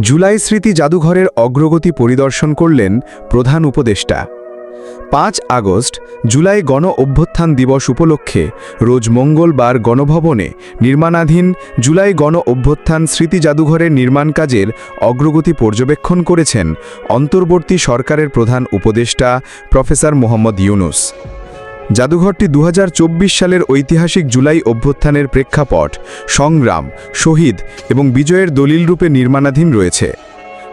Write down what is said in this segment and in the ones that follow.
জুলাই স্মৃতি জাদুঘরের অগ্রগতি পরিদর্শন করলেন প্রধান উপদেষ্টা। পাঁচ আগস্ট, জুলাই গণ অভ্যুত্থান দিবস উপলক্ষে রোজ মঙ্গলবার গণভবনে নির্মাণাধীন জুলাই গণ অভ্যুত্থান স্মৃতি জাদুঘরের নির্মাণ কাজের অগ্রগতি পর্যবেক্ষণ করেছেন অন্তর্বর্তী সরকারের প্রধান উপদেষ্টা প্রফেসর মোহাম্মদ ইউনুস। জাদুঘরটি দু হাজার চব্বিশ সালের ঐতিহাসিক জুলাই অভ্যুত্থানের প্রেক্ষাপট, সংগ্রাম, শহীদ এবং বিজয়ের দলিল রূপে নির্মাণাধীন রয়েছে।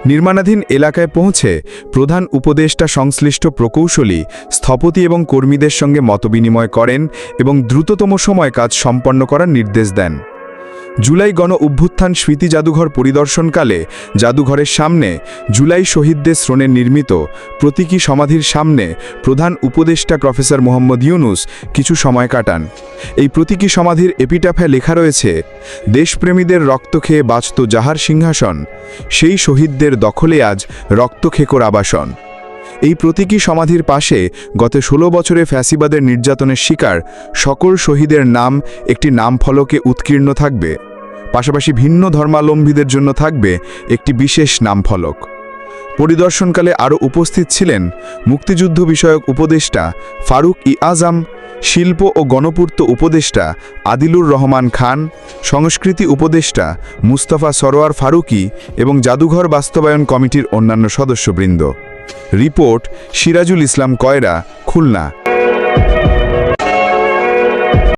নির্মাণাধীন এলাকায় পৌঁছে প্রধান উপদেষ্টা সংশ্লিষ্ট প্রকৌশলী, স্থপতি এবং কর্মীদের সঙ্গে মতবিনিময় করেন এবং দ্রুততম সময় কাজ সম্পন্ন করার নির্দেশ দেন। জুলাই গণ অভ্যুত্থান স্মৃতি জাদুঘর পরিদর্শনকালে জাদুঘরের সামনে জুলাই শহীদদের শ্রণে নির্মিত প্রতীকী সমাধির সামনে প্রধান উপদেষ্টা প্রফেসর মোহাম্মদ ইউনুস কিছু সময় কাটান। এই প্রতীকী সমাধির এপিটাফে লেখা রয়েছে, দেশপ্রেমীদের রক্ত খেয়ে বাঁচত যাহার সিংহাসন, সেই শহীদদের দখলে আজ রক্তখেকর আবাসন। এই প্রতীকী সমাধির পাশে গত ষোলো বছরে ফ্যাসিবাদের নির্যাতনের শিকার সকল শহীদের নাম, একটি নামফলকে উৎকীর্ণ থাকবে। পাশাপাশি ভিন্ন ধর্মাবলম্বীদের জন্য থাকবে একটি বিশেষ নামফলক পরিদর্শনকালে আরও উপস্থিত ছিলেন মুক্তিযুদ্ধ বিষয়ক উপদেষ্টা ফারুক ই আজম, শিল্প ও গণপূর্ত উপদেষ্টা আদিলুর রহমান খান, সংস্কৃতি উপদেষ্টা মুস্তফা সরোয়ার ফারুকি এবং জাদুঘর বাস্তবায়ন কমিটির অন্যান্য সদস্যবৃন্দ। রিপোর্ট সিরাজুল ইসলাম কয়রা খুলনা।